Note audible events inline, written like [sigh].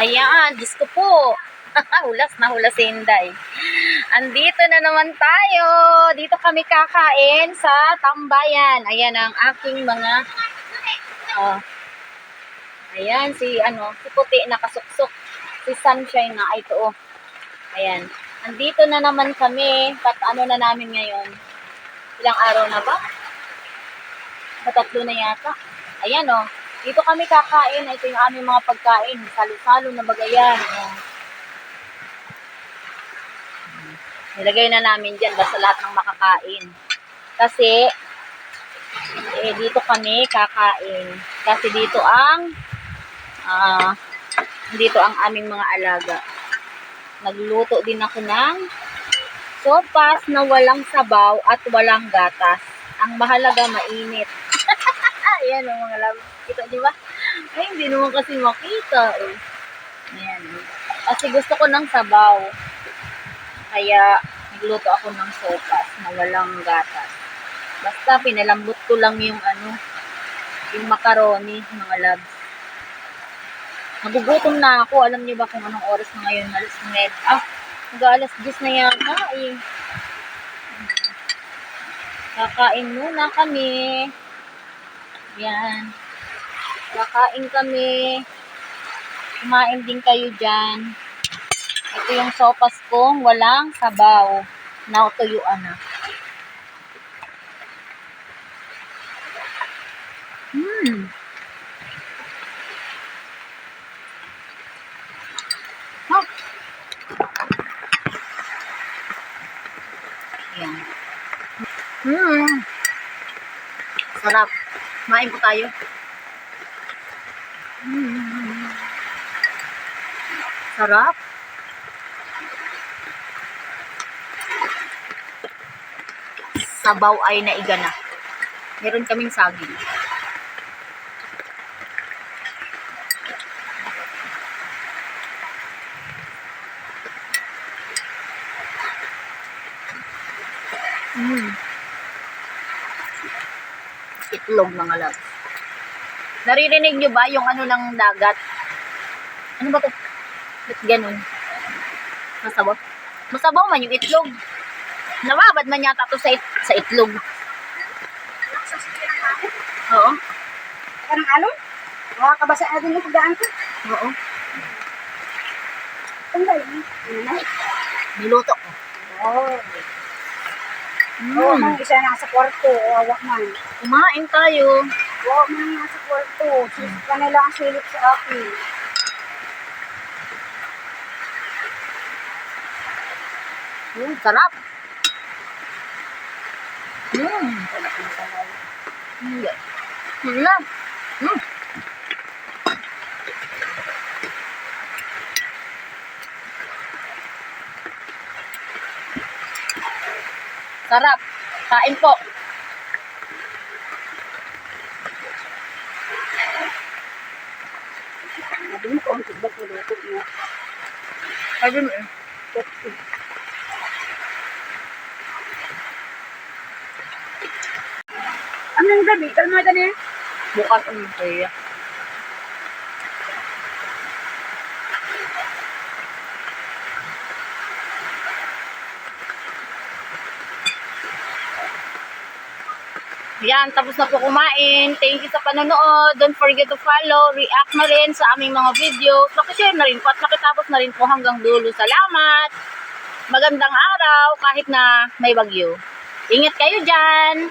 Ayan, Diyos ko po. [laughs] hulas na hulas si Inday. Andito na naman tayo. Dito kami kakain sa tambayan. Ayan ang aking mga... Oh. Ayan, si ano, si puti nakasuksok. Si Sunshine na, ay ito oh. Ayan. Andito na naman kami. Tat ano na namin ngayon? Ilang araw na ba? Patatlo na yata. Ayan oh. Dito kami kakain. Ito yung aming mga pagkain. Salo-salo na bagayan. Nilagay na namin dyan basta lahat ng makakain. Kasi, eh, dito kami kakain. Kasi dito ang, ah, dito ang aming mga alaga. Nagluto din ako ng sopas na walang sabaw at walang gatas. Ang mahalaga, mainit. [laughs] Ayan ang mga love. Kita, di ba? Ay, hindi naman kasi makita. Eh. Ayan. eh. Kasi gusto ko ng sabaw. Kaya, nagluto ako ng sopas na walang gatas. Basta, pinalambot ko lang yung ano, yung macaroni, mga loves. Nagugutom na ako. Alam niyo ba kung anong oras na ngayon? Alas 9. Ah, mag-alas 10 na yata eh. Kakain muna kami. Yan. Kakain kami. Kumain din kayo dyan. Ito yung sopas kong walang sabaw. Nautuyuan na. Hmm. Oh. Yan. Hmm. Sarap. Kumain po tayo. Sarap. Sabaw ay naiga na. Meron kaming saging. Mm. Itlog mga love. Naririnig nyo ba yung ano ng dagat? Ano ba to? Ba't ganun? Masabaw? Masabaw man yung itlog. Nawabad man yata to sa, it- sa itlog. Oo. Parang ano? Makakabasa na din yung pagdaan ko. Oo. Ang galing. Niluto ko. Oo. Oo, Mm. man, isa nasa kwarto. Awa man. Kumain tayo. Oo, man, nasa kwarto. Sis, kanila ang silip sa akin. Mm, sarap. Mm. Mm. Wala. Mm. Sarap. Kain po. Sabi mo ang tibag ko luto niya. Ayun eh. Ano yung gabi? Kalmada na yan? Bukas ang kaya. Yan, tapos na po kumain. Thank you sa panonood. Don't forget to follow, react na rin sa aming mga video. Pakishare na rin po at makitapos na rin po hanggang dulo. Salamat! Magandang araw kahit na may bagyo. Ingat kayo dyan!